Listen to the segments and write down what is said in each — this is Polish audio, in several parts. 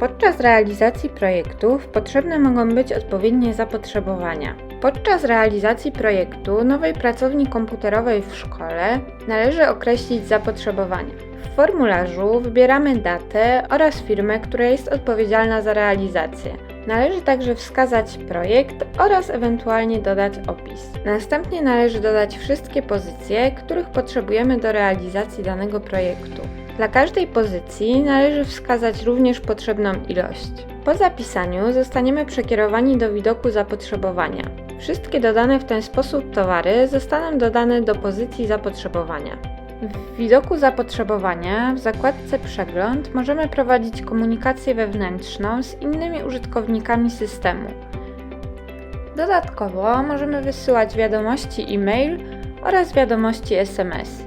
Podczas realizacji projektów potrzebne mogą być odpowiednie zapotrzebowania. Podczas realizacji projektu nowej pracowni komputerowej w szkole należy określić zapotrzebowania. W formularzu wybieramy datę oraz firmę, która jest odpowiedzialna za realizację. Należy także wskazać projekt oraz ewentualnie dodać opis. Następnie należy dodać wszystkie pozycje, których potrzebujemy do realizacji danego projektu. Dla każdej pozycji należy wskazać również potrzebną ilość. Po zapisaniu zostaniemy przekierowani do widoku zapotrzebowania. Wszystkie dodane w ten sposób towary zostaną dodane do pozycji zapotrzebowania. W widoku zapotrzebowania w zakładce Przegląd możemy prowadzić komunikację wewnętrzną z innymi użytkownikami systemu. Dodatkowo możemy wysyłać wiadomości e-mail oraz wiadomości SMS.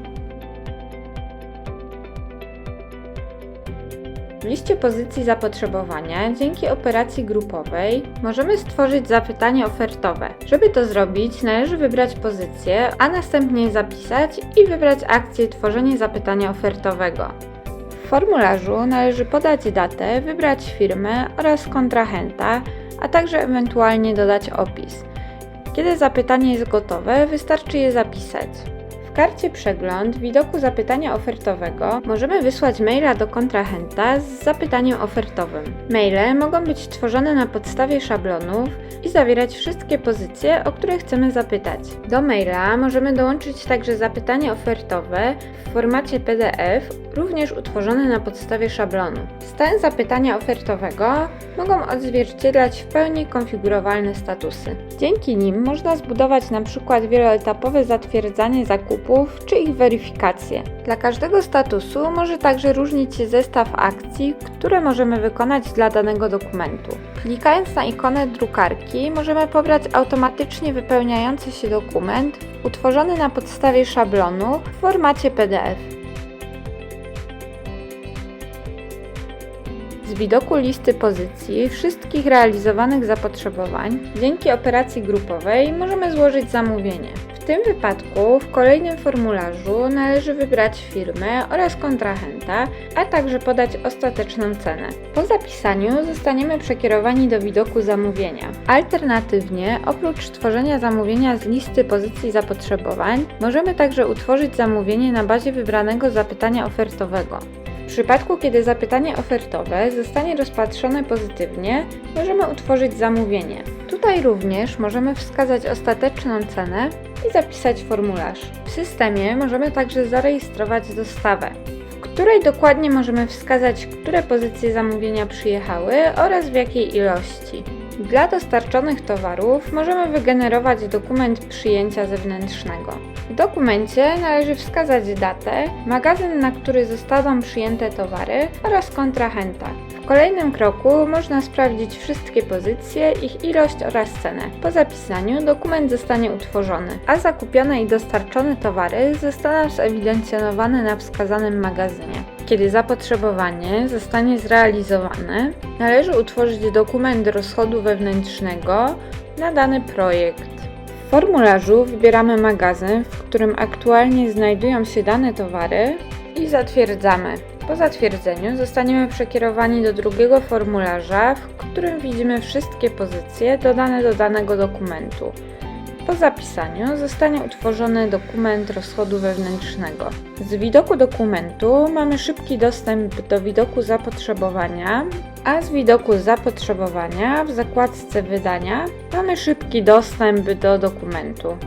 W liście pozycji zapotrzebowania dzięki operacji grupowej możemy stworzyć zapytanie ofertowe. Żeby to zrobić, należy wybrać pozycję, a następnie zapisać i wybrać akcję tworzenie zapytania ofertowego. W formularzu należy podać datę, wybrać firmę oraz kontrahenta, a także ewentualnie dodać opis. Kiedy zapytanie jest gotowe, wystarczy je zapisać. Karcie Przegląd widoku zapytania ofertowego możemy wysłać maila do kontrahenta z zapytaniem ofertowym. Maile mogą być tworzone na podstawie szablonów i zawierać wszystkie pozycje, o które chcemy zapytać. Do maila możemy dołączyć także zapytanie ofertowe w formacie PDF, również utworzone na podstawie szablonu. Stan zapytania ofertowego mogą odzwierciedlać w pełni konfigurowalne statusy. Dzięki nim można zbudować np. wieloetapowe zatwierdzanie czy ich weryfikację. Dla każdego statusu może także różnić się zestaw akcji, które możemy wykonać dla danego dokumentu. Klikając na ikonę drukarki możemy pobrać automatycznie wypełniający się dokument utworzony na podstawie szablonu w formacie PDF. Z widoku listy pozycji wszystkich realizowanych zapotrzebowań dzięki operacji grupowej możemy złożyć zamówienie. Tym wypadku w kolejnym formularzu należy wybrać firmę oraz kontrahenta, a także podać ostateczną cenę. Po zapisaniu zostaniemy przekierowani do widoku zamówienia. Alternatywnie, oprócz tworzenia zamówienia z listy pozycji zapotrzebowań, możemy także utworzyć zamówienie na bazie wybranego zapytania ofertowego. W przypadku, kiedy zapytanie ofertowe zostanie rozpatrzone pozytywnie, możemy utworzyć zamówienie. Tutaj również możemy wskazać ostateczną cenę i zapisać formularz. W systemie możemy także zarejestrować dostawę, w której dokładnie możemy wskazać, które pozycje zamówienia przyjechały oraz w jakiej ilości. Dla dostarczonych towarów możemy wygenerować dokument przyjęcia zewnętrznego. W dokumencie należy wskazać datę, magazyn, na który zostaną przyjęte towary oraz kontrahenta. W kolejnym kroku można sprawdzić wszystkie pozycje, ich ilość oraz cenę. Po zapisaniu dokument zostanie utworzony, a zakupione i dostarczone towary zostaną zewidencjonowane na wskazanym magazynie. Kiedy zapotrzebowanie zostanie zrealizowane, należy utworzyć dokument rozchodu wewnętrznego na dany projekt. W formularzu wybieramy magazyn, w którym aktualnie znajdują się dane towary i zatwierdzamy. Po zatwierdzeniu zostaniemy przekierowani do drugiego formularza, w którym widzimy wszystkie pozycje dodane do danego dokumentu. Po zapisaniu zostanie utworzony dokument rozchodu wewnętrznego. Z widoku dokumentu mamy szybki dostęp do widoku zapotrzebowania, a z widoku zapotrzebowania w zakładce wydania mamy szybki dostęp do dokumentu.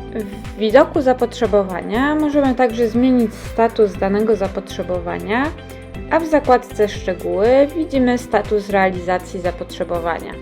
W widoku zapotrzebowania możemy także zmienić status danego zapotrzebowania, a w zakładce szczegóły widzimy status realizacji zapotrzebowania.